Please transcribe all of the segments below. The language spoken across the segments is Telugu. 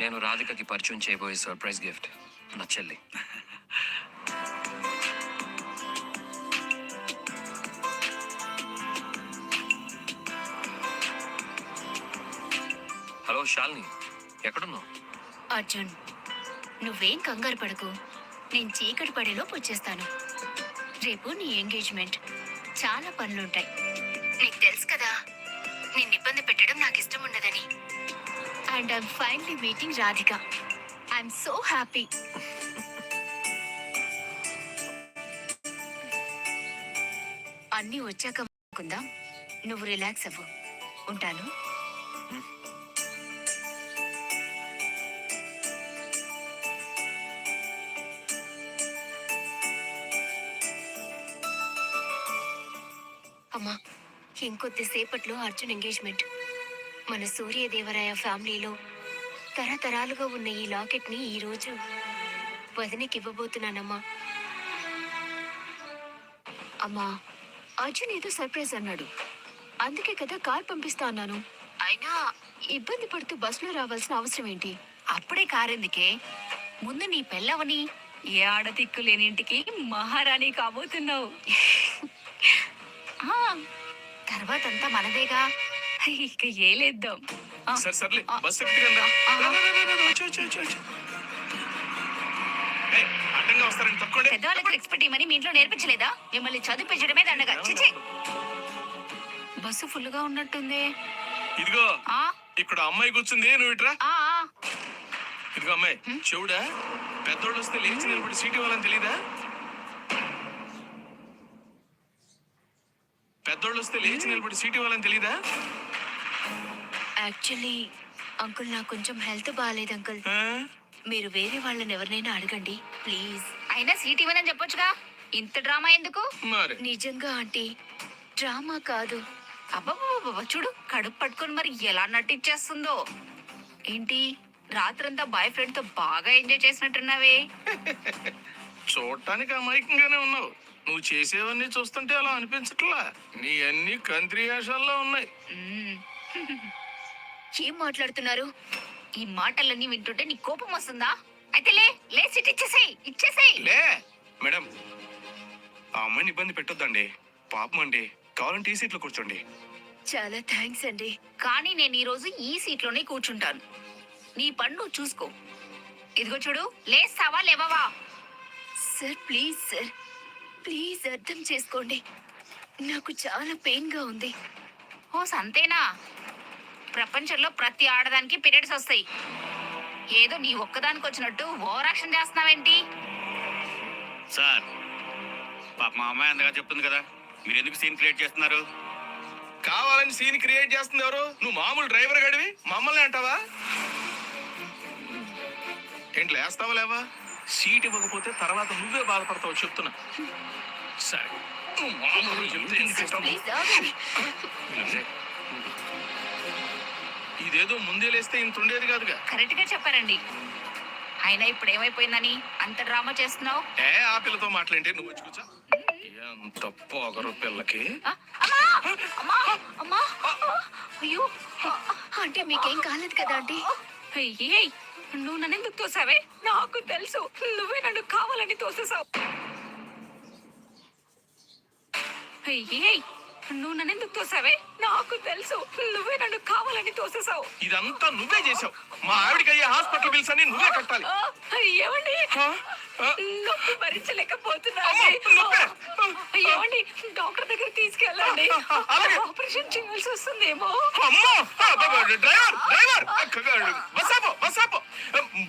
నేను రాధికకి పరిచయం చేయబోయే సర్ప్రైజ్ గిఫ్ట్ నా చెల్లి. హలో శాలిని. ఎక్కడున్నావు? అర్జున్ నువ్వేం కంగారు పడకు. నేను చీకటి పడేలోపు వచ్చేస్తాను. రేపు నీ ఎంగేజ్మెంట్ చాలా పనులుంటాయి. నీకు తెలుసు కదా నిన్ను ఇబ్బంది పెట్టడం నాకు ఇష్టం ఉండదని. And I'm finally meeting Radhika I'm so happy అన్నీ వచ్చాక కుందాం నువ్వు రిలాక్స్ అవ్వు. ఉంటాను. అమ్మా ఇంకొద్దిసేపట్లో అర్జున్ ఎంగేజ్మెంట్ మన సూర్యదేవరాయ ఫ్యామిలీలో తరతరాలుగా ఉన్న ఈ లాకెట్ని ఈ రోజు వదినకి ఇవ్వబోతున్నానమ్మా. అమ్మా అర్జున్ ఏదో సర్ప్రైజ్ అన్నాడు. అందుకే కదా కార్ పంపిస్తా అన్నాను. అయినా ఇబ్బంది పడుతూ బస్సులో రావాల్సిన అవసరం ఏంటి? అప్పుడే కార్ ఎందుకే? ముందు నీ పెళ్ళవని ఏ ఆడతిక్కు లేనింటికి మహారాణి కాబోతున్నావు. తర్వాతంతా మనదేగా. ఇక ఏలేద్దాం. సరే సర్లే ఆ. బస్ ఎక్కడికందా ఆ. వచ్చి వచ్చి వచ్చి వచ్చి. ఏయ్, అడ్డంగా వస్తారని తక్కువండి పెద్దవాళ్ళకి ఎక్స్పెక్ట్ ఇవ్వమని మీ ఇంట్లో నేర్పించలేదా? మిమ్మల్ని చదివించడమే దండగా. చిచి. బస్సు ఫుల్గా ఉన్నట్టుంది. ఇదిగో ఆ? ఇక్కడ అమ్మాయి కూర్చుంది నువ్వు ఇట్రా. ఇదిగో అమ్మాయి చెవుడా? పెద్దోళ్ళు వస్తే లేచి నిలబడి సీట్ ఇవ్వాలని తెలీదా? పెద్దోళ్ళు వస్తే లేచి నిలబడి సీట్ ఇవ్వాలని తెలీదా? యాక్చువల్లీ అంకుల్ నాకు కొంచెం హెల్త్ బాగాలేదు అంకుల్? మీరు వేరే వాళ్ళని ఎవరినైనా అడగండి ప్లీజ్ అయినా సీట్ ఇవ్వనని చెప్పొచ్చుగా. ఇంత డ్రామా ఎందుకు? మరి? నిజంగా ఆంటీ. డ్రామా కాదు. అబ్బబ్బబ్బబ్బ చూడు కడుపు పట్టుకొని మరి ఎలా నటించేస్తుందో. ఏంటి? రాత్రంతా బాయ్ ఫ్రెండ్తో బాగా ఎంజాయ్ చేసినట్టున్నావే. చూడటానికి అమాయకంగానే ఉన్నావు. నువ్వు చేసేవన్నీ చూస్తుంటే అలా అనిపించట్లా. నీ అన్ని కంత్రి వేషాల్లో ఉన్నాయి. మ్మ్. ఏం మాట్లాడుతున్నారు? ఈ మాటలన్నీ వింటుంటే నీ కోపం వస్తుందా? అయితే లే లే సీట్ ఇచ్చేసేయ్ ఇచ్చేసేయ్. లే మేడం. ఆ అమ్మాయిని ఇబ్బంది పెట్టొద్దండి. పాపం అండి. కావాలంటే ఈ సీట్లో కూర్చోండి. చాలా థ్యాంక్స్ అండి. కానీ నేను ఈ రోజు ఈ సీట్లోనే కూర్చుంటాను. నీ నువ్వు చూసుకో. ఇదిగో చూడు లేస్తావా లేవవా? Sir please sir. ప్లీజ్ అర్థం చేసుకోండి. నాకు చాలా పెయిన్గా ఉంది. ఓ సంతేనా ప్రపంచంలో ప్రతి ఆడదానికి పీరియడ్స్ వస్తాయి. ఏదో నీ ఒక్కదానికి వచ్చినట్టు ఓవర్ యాక్షన్ చేస్తున్నావేంటి? సార్ పాప మా అమ్మాయి అందగా చెప్తుంది కదా మీరు ఎందుకు సీన్ క్రియేట్ చేస్తున్నారు? కావాలని సీన్ క్రియేట్ చేస్తుంది ఎవరు? నువ్వు మామూలు డ్రైవర్ గడివి మమ్మల్ని అంటావా? ఏంటి లేస్తావా లేవా? సీట్ ఇవ్వకపోతే తర్వాత నువ్వే బాధపడతావు చెప్తున్నా. సరే. మామూలు చెప్తే ఎందుకు ఇస్తావు? ప్లీజ్ ఆగండి. ఇదేదో ముందే లేస్తే ఇంత ఉండేది కాదుగా. కరెక్ట్గా చెప్పారండి. అయినా ఇప్పుడు ఏమైపోయిందని అంత డ్రామా చేస్తున్నావు? ఏ ఆ పిల్లతో మాట్లాంటే నువ్వు వచ్చి కూర్చో. ఎంత పొగరు పిల్లకి. ఆ, అమ్మా! అమ్మా! అమ్మా! అయ్యో! అంటే మీకేం కాలేదు కదా ఆంటీ? ఏయ్ నువ్వు నన్ను ఎందుకు తోసావే? నాకు తెలుసు. నువ్వే నన్ను కావాలని తోసేసావు. ఏయ్ నువ్వు నన్ను ఎందుకు తోసావే? నాకు తెలుసు నువ్వే నన్ను కావాలని తోసేసావు ఇదంతా నువ్వే చేసావు మా ఆవిడకి అయ్యే హాస్పిటల్ బిల్స్ అన్ని నువ్వే కట్టాలి. ఆ, ఏమండి? ఆ? ఆ? నొప్పి భరించలేకపోతున్నాను. నొప్పే. ఏమండి? డాక్టర్ దగ్గర తీసుకెళ్ళండి. అలాగే. ఆపరేషన్ చేయాల్సి వస్తుందేమో. అమ్మో ఆ, డ్రైవర్ డ్రైవర్. బస్ ఆపు బస్ ఆపు.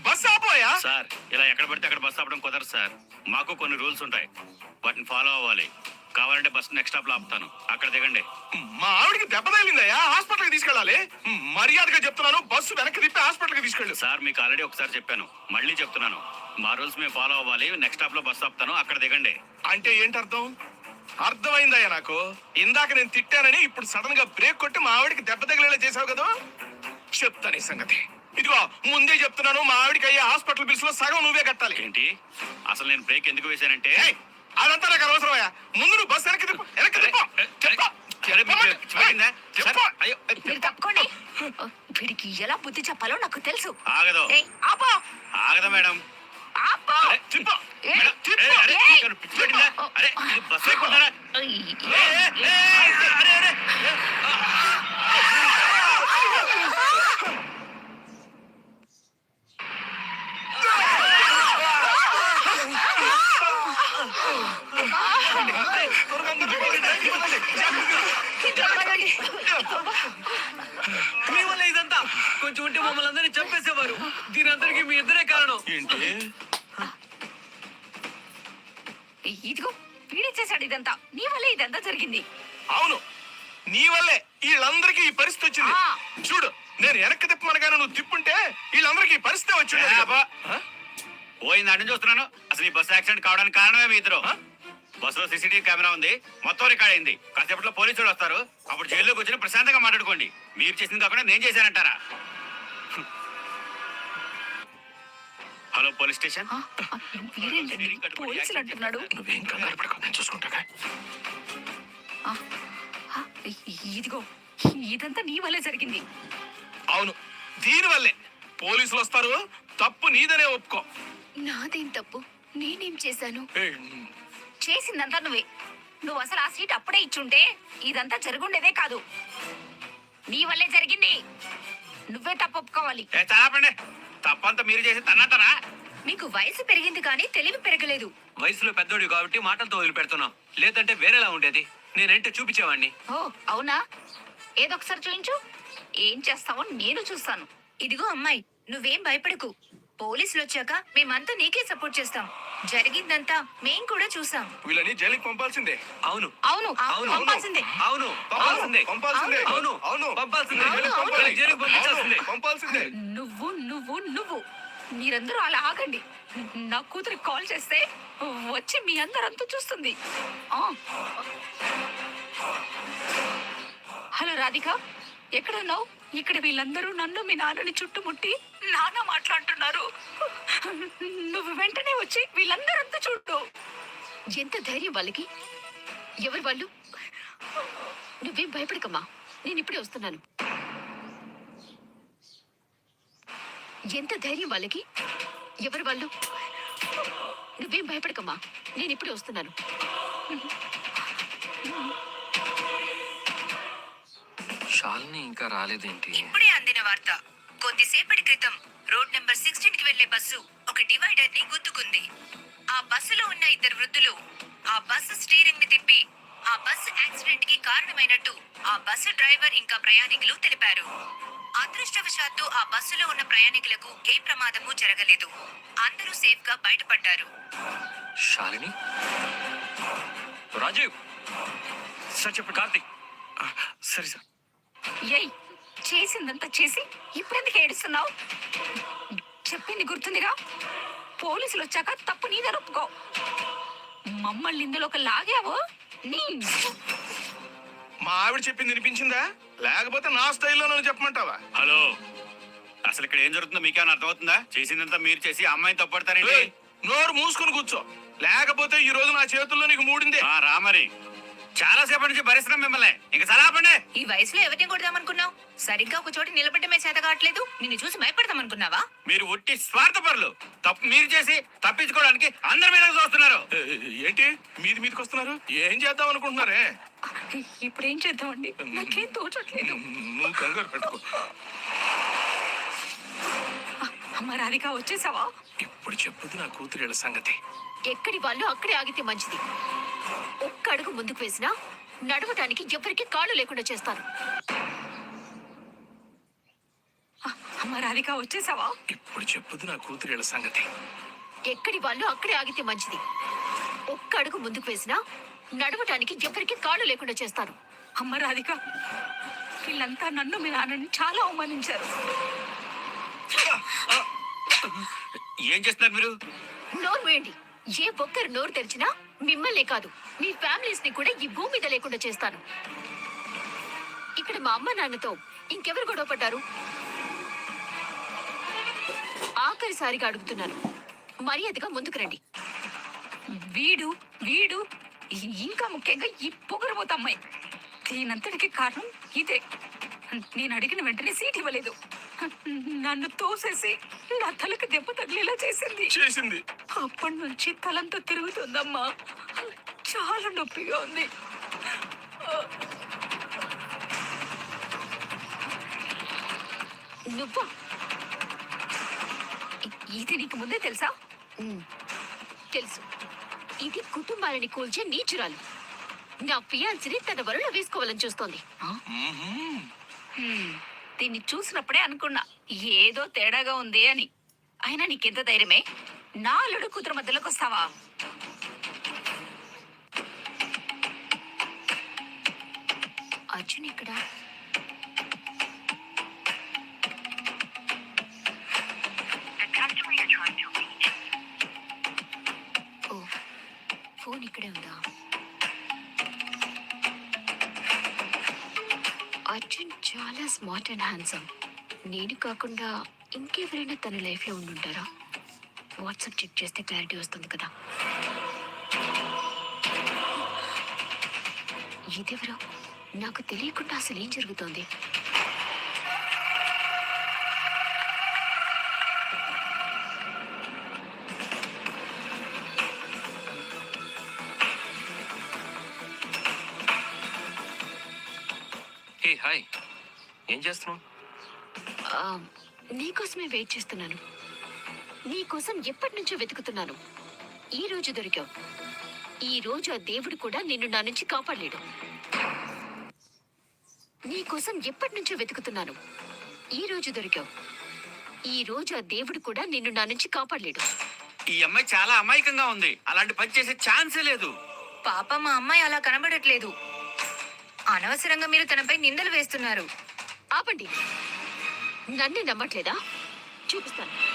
బస్ ఆపోయా సార్ ఇలా ఎక్కడ పడితే అక్కడ బస్ ఆపడం కుదరదు సార్. మాకు కొన్ని రూల్స్ ఉంటాయి. వాటిని ఫాలో అవ్వాలి. కావాలంటే బస్ నెక్స్ట్ స్టాప్లో ఆపుతాను. అక్కడ దిగండి. మా ఆవిడకి దెబ్బ తగిలిందయ్యా. హాస్పిటల్కి తీసుకెళ్ళాలి. మర్యాదగా చెప్తున్నాను. బస్సు వెనక్కి తిప్పి హాస్పిటల్కి తీసుకెళ్ళు. సార్ మీకు ఆల్రెడీ ఒకసారి చెప్పాను. మళ్ళీ చెప్తున్నాను. మా రూల్స్ మేము ఫాలో అవ్వాలి. నెక్స్ట్ స్టాప్లో బస్ ఆపుతాను. అక్కడ దిగండి. అంటే ఏంటి అర్థం అర్థమైందయ్యా నాకు. ఇందాక నేను తిట్టానని ఇప్పుడు సడన్గా బ్రేక్ కొట్టి మా ఆవిడకి దెబ్బ తగిలేలా చేసావు కదా? చెప్తాను ఈ సంగతి. ఇదిగో ముందే చెప్తున్నాను. మా ఆవిడకి అయ్యే హాస్పిటల్ బిల్స్లో సగం నువ్వే కట్టాలి. ఏంటి? అసలు నేను బ్రేక్ ఎందుకు వేశానంటే అదంతా నాకు అనవసరమయ్యా. ముందు నువ్వు బస్ వెనక్కి తిప్పు వెనక్కి తిప్పు. చెప్పు. మీరు తప్పుకోండి. వీడికి ఎలా బుద్ధి చెప్పాలో నాకు తెలుసు. ఆగదు. ఆపో. ఆగదు మేడం. ఆపో. తిప్పు. బస్సు అరే అరే త్వరగా అందరూ దిగండి, దిగండి. పదండి. మీ వల్ల ఇదంతా. కొంచెం ఉంటే మమ్మల్ని అందరినీ చంపేసేవారు. దీని అందరికీ మీ ఇద్దరే కారణం. ఏంటి? ఇదిగో వీడే చేశాడు ఇదంతా. నీ వల్లే ఇదంతా జరిగింది. అవును. నీ వల్లే వీళ్ళందరికీ ఈ పరిస్థితి వచ్చింది. చూడు నేను వెనక్కి తిప్పమనగానే నువ్వు తిప్పుంటే వీళ్ళందరికీ ఈ పరిస్థితి వచ్చింది. పోయింది అడ్డం చూస్తున్నాను. అసలు ఈ బస్సు యాక్సిడెంట్ కావడానికి కారణమే మీ ఇద్దరు? బస్సులో సీసీటీవీ కెమెరా ఉంది. మొత్తం రికార్డ్ అయింది. కాసేపట్లో పోలీసులు వస్తారు. అప్పుడు జైల్లోకి వచ్చి ప్రశాంతంగా మాట్లాడుకోండి. మీరు చేసింది కాకుండా నేను చేశానంటారా? Hello police station? పోలీసులు అంటున్నాడు. నువ్వేం కంగారు పడకు నేను చూసుకుంటాగా ఆ, ఆ, ఇదిగో ఇదంతా నీ వల్లే జరిగింది. అవును దీని వల్లే. పోలీసులు వస్తారు తప్పు నీదనే ఒప్పుకో. నాదేం తప్పు? నేనేం చేశాను? చేసిందంతా నువ్వే. నువ్వు అసలు ఆ సీట్ అప్పుడే ఇచ్చుంటే ఇదంతా జరుగుండేదే కాదు. నీ వల్లే జరిగింది. నువ్వే తప్పు ఒప్పుకోవాలి ఏ చాలాపండి తప్పంతా మీరు చేసి తన్నంటారా మీకు వయసు పెరిగింది కానీ తెలివి పెరగలేదు. వయసులో పెద్దోడు కాబట్టి మాటలతో వదిలిపెడుతున్నాం. లేదంటే వేరేలా ఉండేది. నేనంటే చూపించేవాడిని ఓ అవునా? ఏదొకసారి చూయించు. ఏం చేస్తావో నేను చూస్తాను. ఇదిగో అమ్మాయి నువ్వేం భయపడకు. పోలీసులు వచ్చాక మేమంతా నీకే సపోర్ట్ చేస్తాం. జరిగిందంతా మేం కూడా చూసాం. వీళ్ళని జైలుకి పంపాల్సిందే. అవును. అవును. అవును. పంపాల్సిందే. అవును. పంపాల్సిందే. పంపాల్సిందే. అవును. అవును. పంపాల్సిందే. జైలుకి పంపించాల్సిందే. పంపాల్సిందే. నువ్వు నువ్వు నువ్వు. మీరందరూ అలా ఆగండి. నా కూతురికి కాల్ చేస్తే వచ్చి మీ అందరంతా చూస్తుంది. ఆ. హలో రాధిక. ఎక్కడున్నావు? ఇక్కడ వీళ్ళందరూ నన్ను మీ నాన్నని చుట్టుముట్టి నాన్న మాట్లాడుతున్నారు. నువ్వు వెంటనే వచ్చి వీళ్ళందరంతా చూడు. ఎంత ధైర్యం వాళ్ళకి? ఎవరు వాళ్ళు? నువ్వేం భయపడకమ్మా. నేను ఇప్పుడే వస్తున్నాను. ఎంత ధైర్యం వాళ్ళకి? ఎవరు వాళ్ళు? నువ్వేం భయపడకమ్మా. నేను ఇప్పుడే వస్తున్నాను. షాల్ని ఇంకా రాలేదేంటి? ఇప్పుడే అందిన వార్త. కొద్దిసేపటి క్రితం రోడ్ నెంబర్ సిక్స్టీన్కి వెళ్ళే బస్సు ఒక డివైడర్ని గుద్దుకుంది. ఆ బస్సులో ఉన్న ఇద్దరు వృద్ధులు ఆ బస్సు స్టీరింగ్ని తిప్పి ఆ బస్సు యాక్సిడెంట్కి కారణమైనట్టు ఆ బస్సు డ్రైవర్ ఇంకా ప్రయాణికులు తెలిపారు. అదృష్టవశాత్తు ఆ బస్సులో ఉన్న ప్రయాణికులకు ఏ ప్రమాదము జరగలేదు. అందరూ సేఫ్గా బయటపడ్డారు. శాలిని రాజీవ్? సార్ చెప్పు కార్తీక్. సరే సార్. ఏయ్ చేసిందంతా చేసి ఇప్పుడెందుకు ఏడుస్తున్నావు? చెప్పింది గుర్తుందిగా? పోలీసులు వచ్చాక తప్పు నీదే ఒప్పుకో. మమ్మల్ని ఇందులోకి లాగావు? నీ మా ఆవిడ చెప్పింది వినిపించిందా? లేకపోతే నా స్టైల్లో నన్ను చెప్పమంటావా? హలో అసలు ఇక్కడ ఏం జరుగుతుందో మీకేమైనా అర్థమవుతుందా? చేసిందంతా మీరు చేసి అమ్మాయిని తప్పడతారేంటి ఏయ్, నోరు మూసుకుని కూర్చో. లేకపోతే ఈ రోజు నా చేతుల్లో నీకు మూడిందే. ఆ, రామరి చాలా సేపటి నుంచి భరిస్తున్నాం మిమ్మల్ని. ఇంకా సలాపండి ఈ వయసులో ఎవరిని కొడదామనుకున్నావు? సరిగ్గా ఒక చోట నిలబెట్టమే చేత కావట్లేదు. నిన్ను చూసి భయపడదామనుకున్నావా? మీరు ఒట్టి స్వార్థపరులు. తప్పు మీరు చేసి తప్పించుకోవడానికి అందరి మీద చూస్తున్నారు. ఏంటి? మీది మీదకి వస్తున్నారు ఏం చేద్దాం అనుకుంటున్నారే? ఇప్పుడు ఏం చేద్దామండి నాకేం తోచట్లేదు. నువ్వు కంగారు పెట్టుకో. అమ్మ రాధిక వచ్చేసావా? ఇప్పుడు చెప్పుది నా కూతురేళ్ళ సంగతి. ఎక్కడి వాళ్ళు అక్కడే ఆగితే మంచిది. ఒక్క అడుగు ముందుకు వేసినా నడవటానికి ఎవరికి కాళ్ళు లేకుండా చేస్తారు. అమ్మ రాధిక వచ్చేసావా? ఇప్పుడు చెప్పుది నా కూతురేళ్ళ సంగతి. ఎక్కడి వాళ్ళు అక్కడే ఆగితే మంచిది. ఒక్క అడుగు ముందుకు వేసినా నడవటానికి ఎవరికి కాళ్ళు లేకుండా చేస్తారు. అమ్మ రాధిక వీళ్ళంతా నన్ను మీ నాన్నని చాలా అవమానించారు. ఏం చేస్తున్నారు మీరు? నోరు వేయండి ఏ ఒక్కరు నోరు తెరిచినా మిమ్మల్నే కాదు మీ ఫ్యామిలీస్ని కూడా ఈ భూమి మీద లేకుండా చేస్తాను. ఇక్కడ మా అమ్మ నాన్నతో ఇంకెవరు గొడవ పడ్డారు? ఆఖరిసారిగా అడుగుతున్నాను. మర్యాదగా ముందుకు రండి. వీడు వీడు ఇంకా ముఖ్యంగా ఈ పొగరబోత అమ్మాయి. దీనంతటికి కారణం ఇదే. నేను అడిగిన వెంటనే సీట్ ఇవ్వలేదు. నన్ను తోసేసి నా తలకు దెబ్బ తగిలేలా చేసింది. చేసింది. అప్పటి నుంచి తలంతా తిరుగుతుందమ్మా. చాలా నొప్పిగా ఉంది. నువ్వా? ఇది నీకు ముందే తెలుసా? తెలుసు. ఇది కుటుంబాలని కూల్చే నీచురాలు. నా ఫియాన్సిని తన వలలో వేసుకోవాలని చూస్తోంది. దీన్ని చూసినప్పుడే అనుకున్నా ఏదో తేడాగా ఉంది అని. అయినా నీకెంత ధైర్యమే? నా అల్లుడు కూతురు మధ్యలోకి వస్తావా? అర్జున్ ఇక్కడ ఓ ఫోన్ ఇక్కడే ఉందా? అర్జున్ చాలా స్మార్ట్ అండ్ హ్యాండ్సమ్. నేను కాకుండా ఇంకెవరైనా తన లైఫ్లో ఉండుంటారా? వాట్సాప్ చెక్ చేస్తే క్లారిటీ వస్తుంది కదా. ఇదెవరో? నాకు తెలియకుండా అసలు ఏం జరుగుతోంది? హే హాయ్ ఏం చేస్తున్నావు? నీకోసమే వెయిట్ చేస్తున్నాను. నీకోసం ఎప్పటి నుంచో వెతుకుతున్నాను. ఈ రోజు దొరికావు. ఈ రోజు ఆ దేవుడు కూడా నిన్ను నా నుంచి కాపాడలేడు. నీకోసం ఎప్పటి నుంచో వెతుకుతున్నాను. ఈ రోజు దొరికావు. ఈ రోజు ఆ దేవుడు కూడా నిన్ను నా నుంచి కాపాడలేడు. ఈ అమ్మాయి చాలా అమాయకంగా ఉంది. అలాంటి పని చేసే ఛాన్సే లేదు. పాప మా అమ్మాయి అలా కనబడట్లేదు. అనవసరంగా మీరు తనపై నిందలు వేస్తున్నారు. ఆపండి. నన్నే నమ్మట్లేదా? చూపిస్తాను.